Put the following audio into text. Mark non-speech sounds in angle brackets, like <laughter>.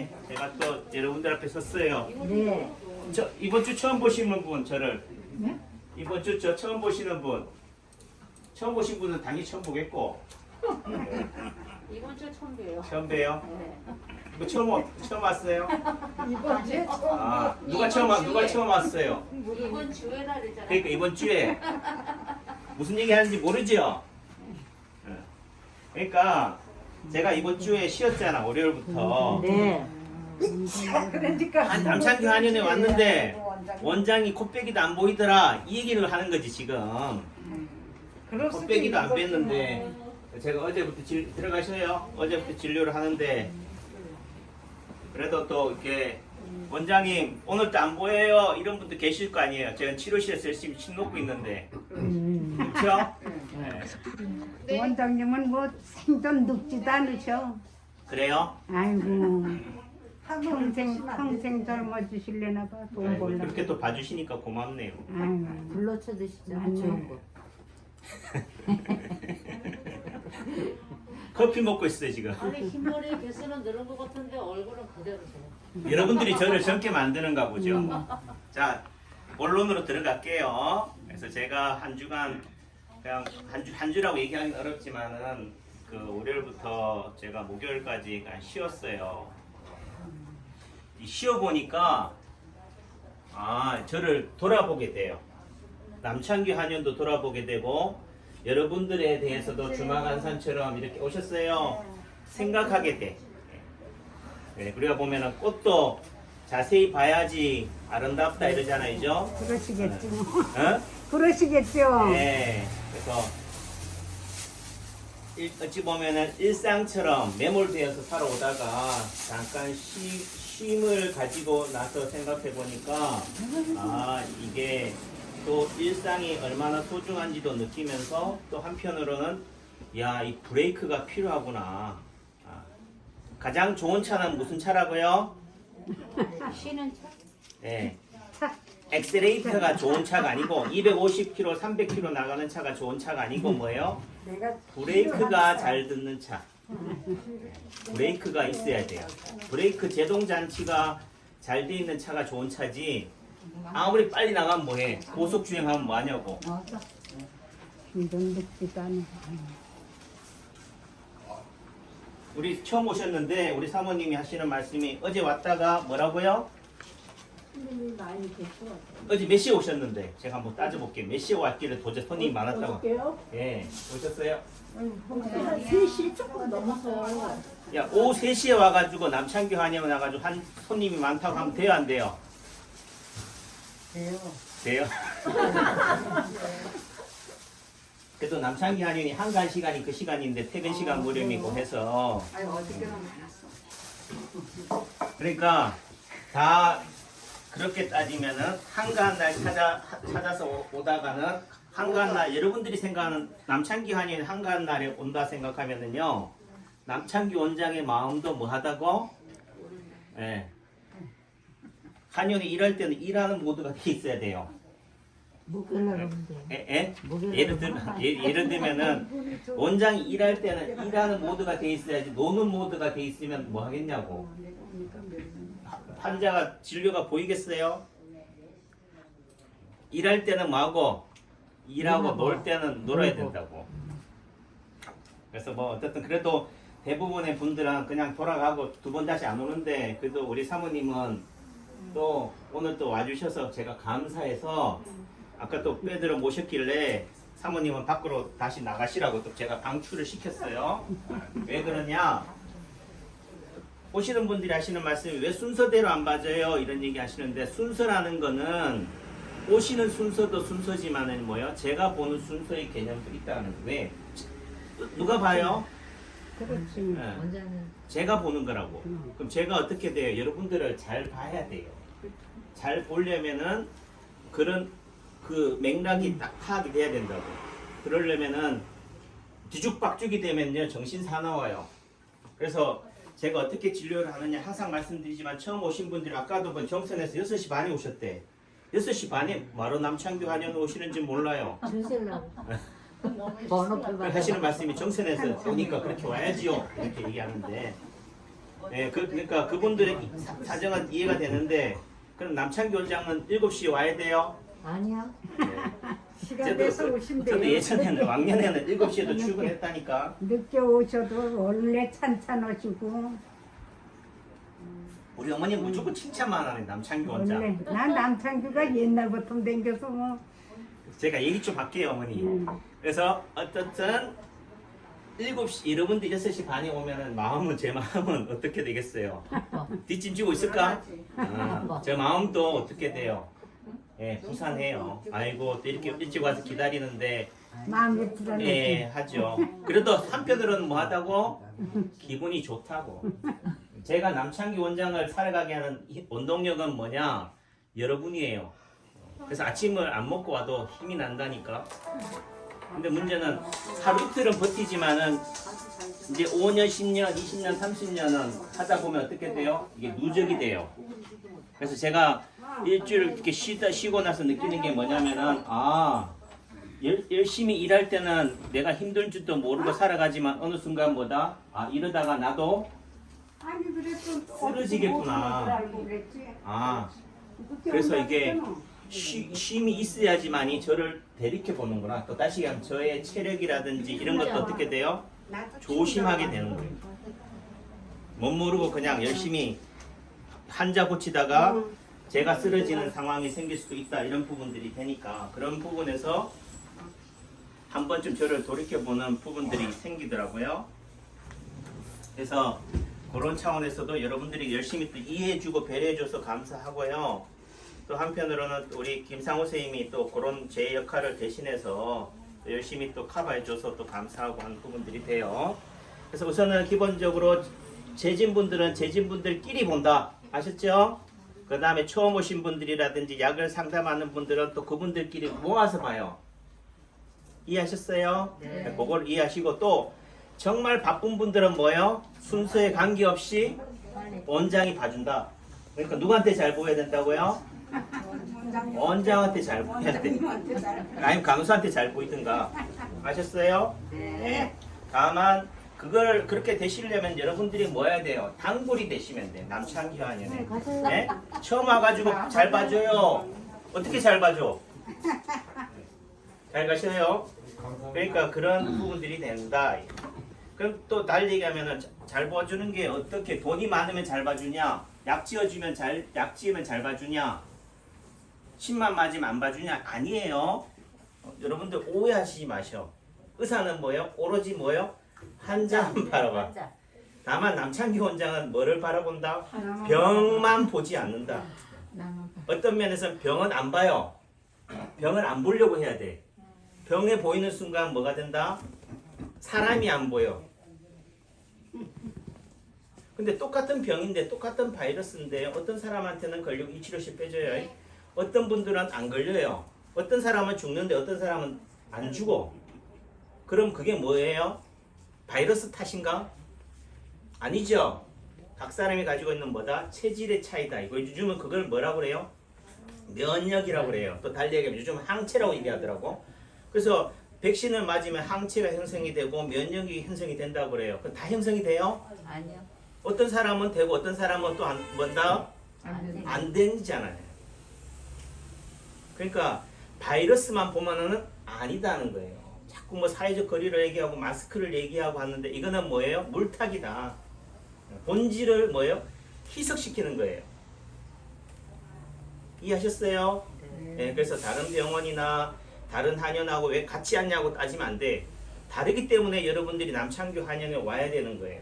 네, 제가 또 여러분들 앞에 섰어요. 네. 저 이번 주 처음 보시는 분 저를 네? 이번 주 저 처음 보시는 분 처음 보신 분은 당연히 처음 보겠고 <laughs> 이번 주 처음 봬요. 처음 봬요. 네. 뭐 처음 와- 처음 왔어요? 이번 주에 처음. 아 누가 처음 와- 누가 처음 왔어요? 이번 주에 날이잖아요. 그러니까 이번 주에 <laughs> 무슨 얘기 하는지 모르죠? 예. 그러니까 제가 이번 주에 쉬었잖아 월요일부터. 네. 그러니까 한 남창규 한의원에 왔는데 원장이 코빼기도 안 보이더라 이 얘기를 하는 거지 지금. 그럴 수도 코빼기도 안 있는 거지. 뺐는데 제가 어제부터 질, 들어가셔요. 어제부터 진료를 하는데. 그래도 또 이렇게 원장님 오늘도 안 보여요. 이런 분도 계실 거 아니에요. 제가 치료실에서 열심히 침 놓고 있는데. 그렇죠? 네. 원장님은 뭐 생전 늙지도 않으셔. 그래요? 아이고. 한번 평생 안 평생 젊어지실래나 봐. 돈 아이고, 벌라. 그렇게 또 봐주시니까 고맙네요 아이고. 불러쳐 드시죠. 아니요. 좋은 거. 커피 먹고 있어요 지금 아니 흰머리 개수는 늘은 것 같은데 얼굴은 그대로세요. 여러분들이 저를 젊게 만드는가 보죠. 자, 본론으로 들어갈게요. 그래서 제가 한 주간 그냥 한 주 한 주라고 얘기하기는 어렵지만은 그 월요일부터 제가 목요일까지 그냥 쉬었어요. 이 쉬어 보니까 아 저를 돌아보게 돼요. 남창규 한연도 돌아보게 되고 여러분들에 대해서도 주마간산처럼 이렇게 오셨어요. 생각하게 돼. 네, 그리고 보면은 꽃도 자세히 봐야지 아름답다 이러잖아요, 죠 그러시겠죠. 어? <laughs> 그러시겠죠. 네. 그래서 일, 어찌 보면은 일상처럼 매몰되어서 살아오다가 잠깐 쉬, 쉼을 가지고 나서 생각해 보니까 아 이게 또 일상이 얼마나 소중한지도 느끼면서 또 한편으로는 야 이 브레이크가 필요하구나. 아, 가장 좋은 차는 무슨 차라고요? <laughs> 쉬는 차? 네. 엑셀레이터가 좋은 차가 아니고 250km, 300km 나가는 차가 좋은 차가 아니고 뭐예요? 내가 브레이크가 잘 듣는 차. 브레이크가 있어야 돼요. 브레이크 제동 장치가 잘 돼 있는 차가 좋은 차지. 아무리 빨리 나가면 뭐해? 고속 주행하면 뭐하냐고. 우리 처음 오셨는데 우리 사모님이 하시는 말씀이 어제 왔다가 뭐라고요? 어제 몇 시에 오셨는데 제가 한번 따져볼게요. 몇 시에 왔길래 도저히 손님이 많았다고. 예, 오셨어요? 한 3시 조금 넘어서 야, 오후 3시에 와가지고 남창규 한의원 와가지고 한 손님이 많다고 하면 돼요, 안 돼요? 돼요. 돼요? <laughs> 그래도 남창규 한의원이 한간 시간이 그 시간인데 퇴근 시간 무렵이고 해서 아유 어저께는 많았어. 그러니까 다 그렇게 따지면은 한가한 날 찾아 찾아서 오- 오다가는 한가한 날 여러분들이 생각하는 남창기 한의원 한가한 날에 온다 생각하면은요 남창기 원장의 마음도 뭐하다고 예 한의원이 일할 때는 일하는 모드가 돼 <laughs> 있어야 돼요. 오면 돼. 예? 예? 예를 들 예, 예를 들면은 원장이 일할 때는 일하는 모드가 돼 있어야지 노는 모드가 돼 있으면 뭐 하겠냐고. 환자가 진료가 보이겠어요? 일할 때는 뭐하고 일하고 놀 때는 놀아야. 된다고. 그래서 뭐 어쨌든 그래도 대부분의 분들은 그냥 돌아가고 두 번 다시 안 오는데 그래도 우리 사모님은 또 오늘 또 와주셔서 제가 감사해서 아까 또 빼들어 모셨길래 사모님은 밖으로 다시 나가시라고 또 제가 방출을 시켰어요. 왜 그러냐? 오시는 분들이 하시는 말씀이 왜 순서대로 안 봐줘요? 이런 얘기 하시는데 순서라는 거는 오시는 순서도 순서지만은 뭐요? 제가 보는 순서의 개념도 있다는 거예요. 왜? 누가 봐요? 그렇지. 네. 제가 보는 거라고. 그럼 제가 어떻게 돼요? 여러분들을 잘 봐야 돼요. 잘 보려면은 그런 그 맥락이 딱 파악이 돼야 된다고. 그러려면은 뒤죽박죽이 되면요 정신 사나워요. 그래서 제가 어떻게 진료를 하느냐 항상 말씀드리지만 처음 오신 분들이 아까도 본 정선에서 6시 반에 오셨대. 6시 반에 바로 남창규 한의원 오시는지 몰라요. 받아. 하시는 말씀이 정선에서 오니까 그렇게 와야지요. 이렇게 얘기하는데 예, 그, 그러니까 그분들의 사- 사정은 이해가 되는데 그럼 남창기 원장은 7시에 와야 돼요? 아니야. 시간 돼서 저도, 오신대요. 저도 예전에는 왕년에는 <laughs> 7시에도 출근했다니까 늦게 오셔도 원래 찬찬 오시고 우리 어머니 무조건 칭찬만 하네 남창기 원장 원래 난 남창규가 옛날부터 댕겨서 뭐 제가 얘기 좀 할게요 어머니 그래서 어떻든 7시 여러분들 6시 반에 오면은 마음은 제 마음은 어떻게 되겠어요? 뒷짐 지고 있을까? 아, 제 마음도 어떻게 돼요? 예, 부산해요. 아이고 또 이렇게 일찍 와서 기다리는데 마음에 들어는 예, 하죠. 그래도 한편으로는 뭐 하다고? 기분이 좋다고. 제가 남창기 원장을 살아가게 하는 이 원동력은 뭐냐? 여러분이에요. 그래서 아침을 안 먹고 와도 힘이 난다니까. 근데 문제는 하루 이틀은 버티지만은 이제 5년, 10년, 20년, 30년은 하다 보면 어떻게 돼요? 이게 누적이 돼요. 그래서 제가 일주일 이렇게 쉬다 쉬고 나서 느끼는 게 뭐냐면은 아 열, 열심히 일할 때는 내가 힘든 줄도 모르고 살아가지만 어느 순간 뭐다 아 이러다가 나도 쓰러지겠구나. 아 그래서 이게 쉼, 쉼이 있어야지만이 저를 대리켜 보는구나. 또 다시 그냥 저의 체력이라든지 이런 것도 어떻게 돼요? 조심하게 되는 거예요. 못 모르고 그냥 열심히 환자 고치다가 제가 쓰러지는 상황이 생길 수도 있다 이런 부분들이 되니까 그런 부분에서 한 번쯤 저를 돌이켜보는 부분들이 생기더라고요. 그래서 그런 차원에서도 여러분들이 열심히 또 이해해주고 배려해줘서 감사하고요. 또 한편으로는 우리 김상호 선생님이 또 그런 제 역할을 대신해서 또 열심히 또 커버해줘서 또 감사하고 하는 부분들이 돼요. 그래서 우선은 기본적으로 재진분들은 재진분들끼리 본다. 아셨죠? 그 다음에 처음 오신 분들이라든지 약을 상담하는 분들은 또 그분들끼리 모아서 봐요. 이해하셨어요? 네. 그걸 이해하시고 또 정말 바쁜 분들은 뭐요? 순서에 관계없이 원장이 봐준다. 그러니까 누구한테 잘 보여야 된다고요? 원장한테 잘 보여야 돼. 아니면 강수한테 잘 보이든가. 아셨어요? 네. 다만 그걸 그렇게 되시려면 여러분들이 뭐 해야 돼요? 단골이 되시면 돼. 남창기 아니네. 네? 처음 와가지고 잘 봐줘요. 어떻게 잘 봐줘? 잘 가셔요. 그러니까 그런 부분들이 된다. 그럼 또 달리 얘기하면은 자- 잘 봐주는 게 어떻게 돈이 많으면 잘 봐주냐? 약 지어주면 잘, 약 지으면 잘 봐주냐? 침만 맞으면 안 봐주냐? 아니에요. 어, 여러분들 오해하시지 마셔. 의사는 뭐예요? 오로지 뭐예요? 환자만 바라봐. 다만 남창기 원장은 뭐를 바라본다? 병만 보지 않는다. 어떤 면에서는 병은 안 봐요. 병을 안 보려고 해야 돼. 병에 보이는 순간 뭐가 된다? 사람이 안 보여. 근데 똑같은 병인데 똑같은 바이러스인데 어떤 사람한테는 걸리고 이 치료실 빼줘요. 어떤 분들은 안 걸려요. 어떤 사람은 죽는데 어떤 사람은 안 죽어. 그럼 그게 뭐예요? 바이러스 탓인가? 아니죠. 각 사람이 가지고 있는 뭐다? 체질의 차이다. 이거 요즘은 그걸 뭐라고 그래요? 면역이라고 그래요. 또 달리 얘기하면 요즘 항체라고 얘기하더라고. 그래서 백신을 맞으면 항체가 형성이 되고 면역이 형성이 된다고 그래요. 그럼 다 형성이 돼요? 아니요. 어떤 사람은 되고 어떤 사람은 또 안 뭔다? 안 돼. 안 되잖아요. 그러니까 바이러스만 보면은 아니다는 거예요. 자꾸 뭐 사회적 거리를 얘기하고 마스크를 얘기하고 하는데 이거는 뭐예요? 물타기다. 본질을 뭐예요? 희석시키는 거예요. 이해하셨어요? 네, 그래서 다른 병원이나 다른 한의원하고 왜 같이 왔냐고 따지면 안 돼. 다르기 때문에 여러분들이 남창규 한의원에 와야 되는 거예요.